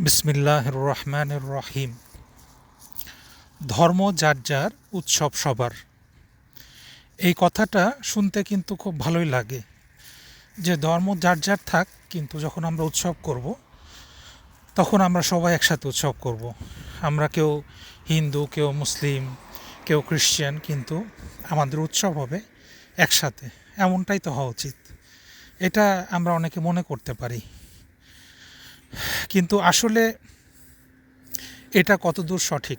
বিসমিল্লাহ রহমানুর রহিম ধর্ম যার যার, উৎসব সবার। এই কথাটা শুনতে কিন্তু খুব ভালোই লাগে। যে ধর্ম যার যার থাক, কিন্তু যখন আমরা উৎসব করব, তখন আমরা সবাই একসাথে উৎসব করব। আমরা কেউ হিন্দু, কেউ মুসলিম, কেউ খ্রিশ্চান, কিন্তু আমাদের উৎসব হবে একসাথে। এমনটাই তো হওয়া উচিত। এটা আমরা অনেকে মনে করতে পারি। কিন্তু আসলে এটা কতদূর সঠিক?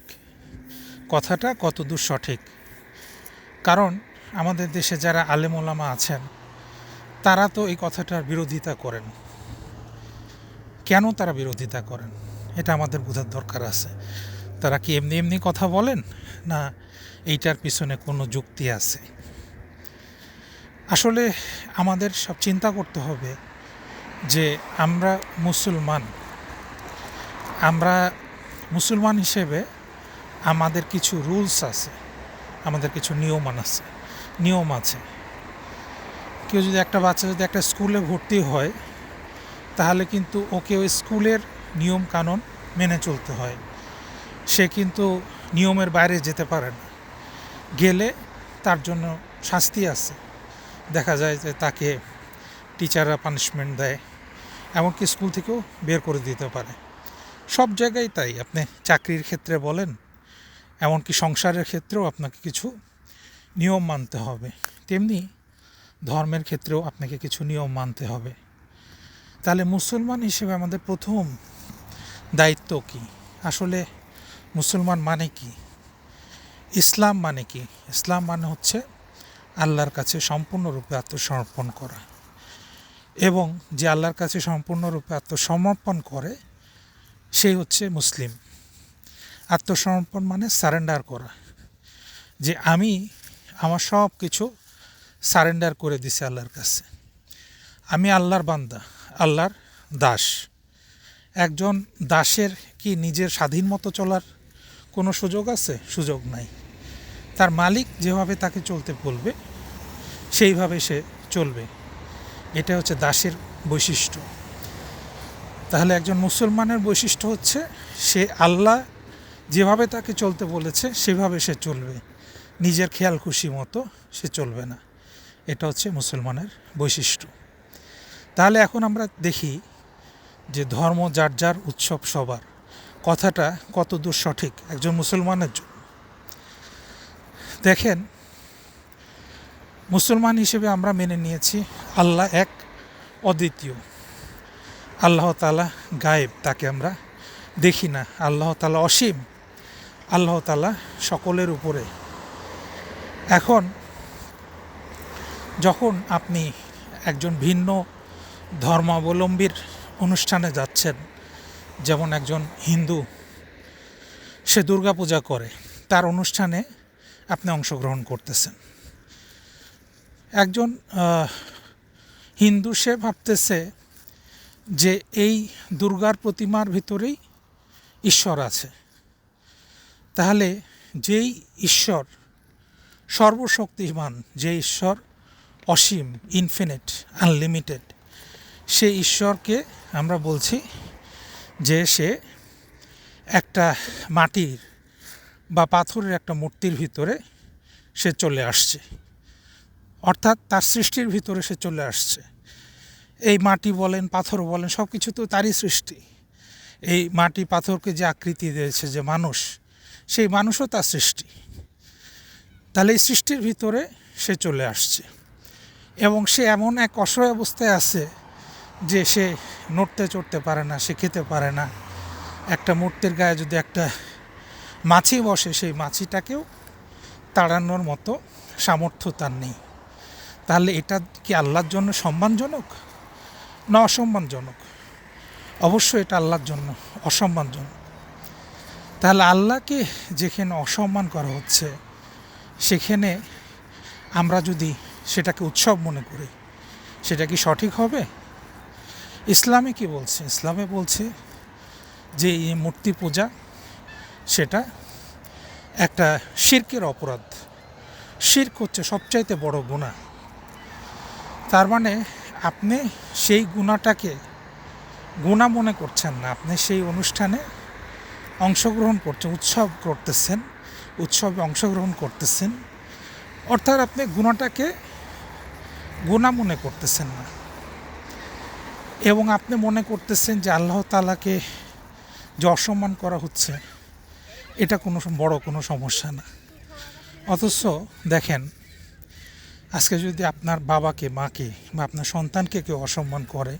কথাটা কতদূর সঠিক? কারণ আমাদের দেশে যারা আলেম ওলামা আছেন, তারা তো এই কথাটার বিরোধিতা করেন। কেন তারা বিরোধিতা করেন? এটা আমাদের বোঝার দরকার আছে। তারা কি এমনি এমনি কথা বলেন? না, এইটার পিছনে কোনো যুক্তি আছে? আসলে আমাদের সব চিন্তা করতে হবে যে আমরা মুসলমান। আমরা মুসলমান হিসেবে আমাদের কিছু রুলস আছে, আমাদের কিছু নিয়ম আছে নিয়ম আছে। কেউ যদি একটা বাচ্চা যদি একটা স্কুলে ভর্তি হয়, তাহলে কিন্তু ওকে ওই স্কুলের নিয়ম কানুন মেনে চলতে হয়। সে কিন্তু নিয়মের বাইরে যেতে পারে না। গেলে তার জন্য শাস্তি আছে। দেখা যায় যে তাকে টিচাররা পানিশমেন্ট দেয়। এমনকি স্কুল থেকেও বের করে দিতে পারে। সব জায়গায় তাই। আপনি চাকরির ক্ষেত্রে বলেন, এমনকি সংসারের ক্ষেত্রেও আপনাকে কিছু নিয়ম মানতে হবে। তেমনি ধর্মের ক্ষেত্রেও আপনাকে কিছু নিয়ম মানতে হবে। তাহলে মুসলমান হিসেবে আমাদের প্রথম দায়িত্ব কি? আসলে মুসলমান মানে কি? ইসলাম মানে কি? ইসলাম মানে হচ্ছে আল্লাহর কাছে সম্পূর্ণরূপে আত্মসমর্পণ করা। এবং যে আল্লাহর কাছে সম্পূর্ণরূপে আত্মসমর্পণ করে সেই হচ্ছে মুসলিম। আত্মসমর্পণ মানে সারেন্ডার করা। যে আমি আমার সব কিছু সারেন্ডার করে দিছি আল্লাহর কাছে। আমি আল্লাহর বান্দা, আল্লাহর দাস। একজন দাসের কি নিজের স্বাধীন মতো চলার কোনো সুযোগ আছে? সুযোগ নাই। তার মালিক যেভাবে তাকে চলতে বলবে, সেইভাবে সে চলবে। এটা হচ্ছে দাসের বৈশিষ্ট্য। তাহলে একজন মুসলমানের বৈশিষ্ট্য হচ্ছে সে আল্লাহ যেভাবে তাকে চলতে বলেছে, সেভাবে সে চলবে। নিজের খেয়াল খুশি মতো সে চলবে না। এটা হচ্ছে মুসলমানের বৈশিষ্ট্য। তাহলে এখন আমরা দেখি যে ধর্ম যার যার উৎসব সবার। কথাটা কতদূর সঠিক একজন মুসলমানের জন্য? দেখেন মুসলমান হিসেবে আমরা মেনে নিয়েছি, আল্লাহ এক, অদ্বিতীয়। আল্লাহ তালা গায়েব, তাকে আমরা দেখি না। আল্লাহ তালা অসীম। আল্লাহ তালা সকলের উপরে। এখন যখন আপনি একজন ভিন্ন ধর্মাবলম্বীর অনুষ্ঠানে যাচ্ছেন, যেমন একজন হিন্দু, সে দুর্গাপূজা করে, তার অনুষ্ঠানে আপনি অংশগ্রহণ করতেছেন। একজন হিন্দু সে ভাবতেছে যে এই দুর্গার প্রতিমার ভিতরেই ঈশ্বর আছে। তাহলে যেই ঈশ্বর সর্বশক্তিমান, যে ঈশ্বর অসীম ইনফিনিট আনলিমিটেড সেই ঈশ্বরকে আমরা বলছি যে সে একটা মাটির বা পাথরের একটা মূর্তির ভিতরে সে চলে আসছে। অর্থাৎ তার সৃষ্টির ভিতরে সে চলে আসছে। এই মাটি বলেন, পাথর বলেন সব কিছু তো তারই সৃষ্টি। এই মাটি পাথরকে যে আকৃতি দিয়েছে যে মানুষ, সেই মানুষও তার সৃষ্টি। তাহলে এই সৃষ্টির ভিতরে সে চলে আসছে। এবং সে এমন এক অসহায় অবস্থায় আছে যে সে নড়তে চড়তে পারে না, সে খেতে পারে না। একটা মূর্তির গায়ে যদি একটা মাছি বসে, সেই মাছিটাকেও তাড়ানোর মতো সামর্থ্য তার নেই। তাহলে এটা কি আল্লাহর জন্য সম্মানজনক না অসম্মানজনক? অবশ্যই এটা আল্লাহর জন্য অসম্মানজনক। তাহলে আল্লাহকে যেখানে অসম্মান করা হচ্ছে, সেখানে আমরা যদি সেটাকে উৎসব মনে করি, সেটা কি সঠিক হবে? ইসলামে কি বলছে? ইসলামে বলছে যে এই মূর্তি পূজা, সেটা একটা শির্কের অপরাধ। শির্ক হচ্ছে সবচাইতে বড় গুণা তার মানে আপনি সেই গুণাটাকে গুণা মনে করছেন না, আপনি সেই অনুষ্ঠানে অংশগ্রহণ করছেন উৎসব করতেছেন, উৎসবে অংশগ্রহণ করতেছেন, অর্থাৎ আপনি গুণাটাকে গুণা মনে করতেছেন না। এবং আপনি মনে করতেছেন যে আল্লাহ তালাকে যে অসম্মান করা হচ্ছে, এটা কোনো বড় কোনো সমস্যা না। অথচ দেখেন আজকে যদি আপনার বাবাকে, মাকে বা আপনার সন্তানকে কেউ অসম্মান করে,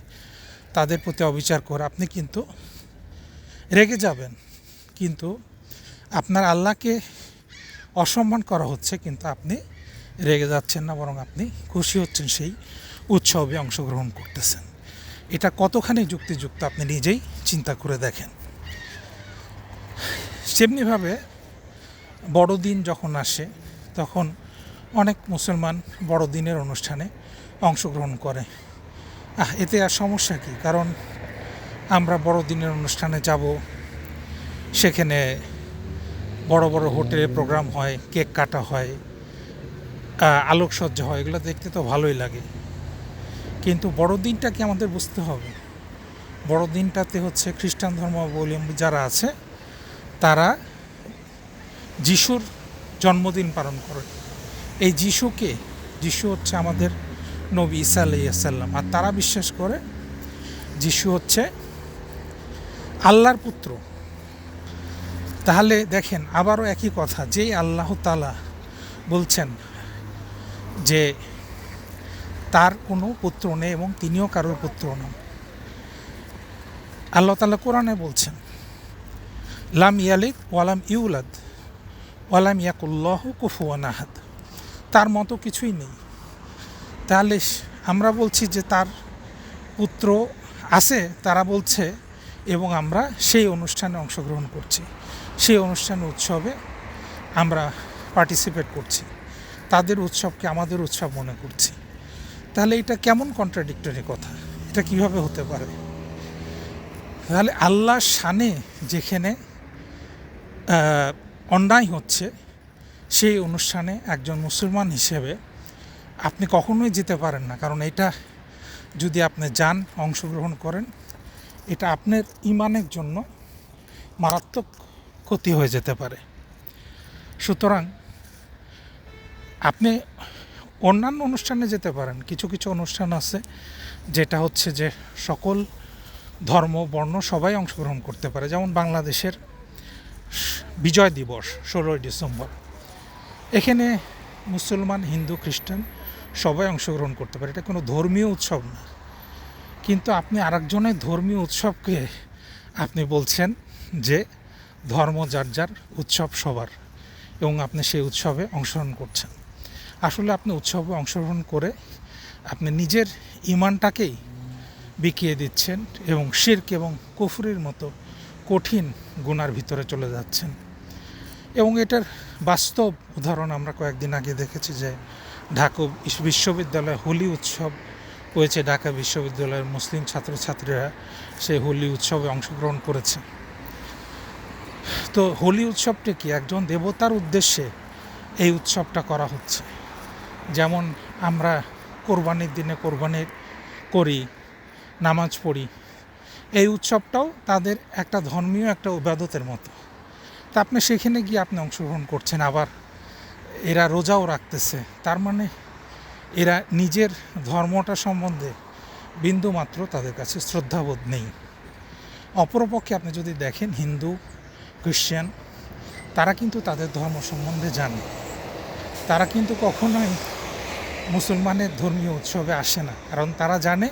তাদের প্রতি অবিচার করে, আপনি কিন্তু রেগে যাবেন। কিন্তু আপনার আল্লাহকে অসম্মান করা হচ্ছে, কিন্তু আপনি রেগে যাচ্ছেন না, বরং আপনি খুশি হচ্ছেন, সেই উৎসবে অংশগ্রহণ করতেছেন। এটা কতখানি যুক্তিযুক্ত, আপনি নিজেই চিন্তা করে দেখেন। সেমনিভাবে বড়দিন যখন আসে, তখন অনেক মুসলমান বড়দিনের অনুষ্ঠানে অংশগ্রহণ করে। আহ, এতে আর সমস্যা কী? কারণ আমরা বড়দিনের অনুষ্ঠানে যাব, সেখানে বড় বড় হোটেলে প্রোগ্রাম হয়, কেক কাটা হয় আলোকসজ্জা হয়, এগুলো দেখতে তো ভালোই লাগে। কিন্তু বড়দিনটা কি আমাদের বুঝতে হবে? বড়দিনটাতে হচ্ছে খ্রিস্টান ধর্মাবলম্বী যারা আছে, তারা যিশুর জন্মদিন পালন করে। এই যিশুকে, যিশু হচ্ছে আমাদের নবী ঈসা আলাইসাল্লাম আর তারা বিশ্বাস করে যিশু হচ্ছে আল্লাহর পুত্র। তাহলে দেখেন, আবারও একই কথা, যেই আল্লাহ তালা বলছেন যে তার কোনো পুত্র নেই এবং তিনিও কারোর পুত্র নন। আল্লাহ তালা কোরআনে বলছেন, লাম ইয়ালিদ ওয়ালাম ইউলাদ ওয়ালাম ইয়াকুল্লাহ কুফুয়ান আহাদ। তার মতো কিছুই নেই। তাহলে আমরা বলছি যে তার পুত্র আছে, তারা বলছে, এবং আমরা সেই অনুষ্ঠানে অংশগ্রহণ করছি। সেই অনুষ্ঠানে উৎসবে আমরা পার্টিসিপেট করছি। তাদের উৎসবকে আমাদের উৎসব মনে করছি। তাহলে এটা কেমন কন্ট্রাডিক্টরি কথা? এটা কীভাবে হতে পারে? তাহলে আল্লাহ শানে যেখানে অন্যায় হচ্ছে সেই অনুষ্ঠানে একজন মুসলমান হিসেবে আপনি কখনোই যেতে পারেন না। কারণ এটা যদি আপনি যান, অংশগ্রহণ করেন, এটা আপনার ইমানের জন্য মারাত্মক ক্ষতি হয়ে যেতে পারে। সুতরাং আপনি অন্যান্য অনুষ্ঠানে যেতে পারেন। কিছু কিছু অনুষ্ঠান আছে যেটা হচ্ছে যে সকল ধর্ম, বর্ণ সবাই অংশগ্রহণ করতে পারে। যেমন বাংলাদেশের বিজয় দিবস, ষোলোই ডিসেম্বর। এখানে মুসলমান, হিন্দু, খ্রিস্টান সবাই অংশগ্রহণ করতে পারে। এটা কোনো ধর্মীয় উৎসব না। কিন্তু আপনি আরেকজনের ধর্মীয় উৎসবকে আপনি বলছেন যে ধর্ম যার যার উৎসব সবার এবং আপনি সেই উৎসবে অংশগ্রহণ করছেন। আসলে আপনি উৎসবে অংশগ্রহণ করে আপনি নিজের ইমানটাকেই বিকিয়ে দিচ্ছেন এবং শির্ক এবং কুফরির মতো কঠিন গুনার ভিতরে চলে যাচ্ছেন। এবং এটার বাস্তব উদাহরণ আমরা কয়েকদিন আগে দেখেছি যে ঢাকা বিশ্ববিদ্যালয়ে হোলি উৎসব হয়েছে। ঢাকা বিশ্ববিদ্যালয়ের মুসলিম ছাত্রছাত্রীরা সেই হোলি উৎসবে অংশগ্রহণ করেছে। তো হোলি উৎসবটা কি? একজন দেবতার উদ্দেশ্যে এই উৎসবটা করা হচ্ছে। যেমন আমরা কোরবানির দিনে কোরবানির করি, নামাজ পড়ি। এই উৎসবটাও তাদের একটা ধর্মীয় একটা ইবাদতের মতো। তা আপনি সেখানে গিয়ে আপনি অংশগ্রহণ করছেন, আবার এরা রোজাও রাখতেছে। তার মানে এরা নিজের ধর্মটা সম্বন্ধে বিন্দু মাত্র তাদের কাছে শ্রদ্ধাবোধ নেই। অপরপক্ষে আপনি যদি দেখেন হিন্দু, খ্রিশ্চান, তারা কিন্তু তাদের ধর্ম সম্বন্ধে জানে। তারা কিন্তু কখনোই মুসলমানের ধর্মীয় উৎসবে আসে না, কারণ তারা জানে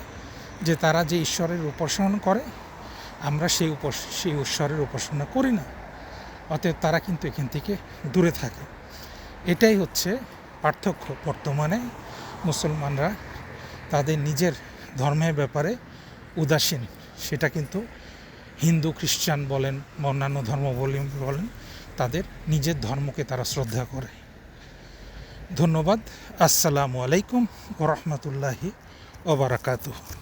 যে তারা যে ঈশ্বরের উপাসনা করে, আমরা সেই উপাস, সেই ঈশ্বরের উপাসনা করি না। অতএব তারা কিন্তু এখান থেকে দূরে থাকে। এটাই হচ্ছে পার্থক্য বর্তমানে। মুসলমানরা তাদের নিজের ধর্মের ব্যাপারে উদাসীন। সেটা কিন্তু হিন্দু, খ্রিস্টান বলেন, অন্যান্য ধর্মাবলম্বী বলেন, তাদের নিজের ধর্মকে তারা শ্রদ্ধা করে। ধন্যবাদ। আসসালামু আলাইকুম ওরহমতুল্লাহি ওবরাকাতুহ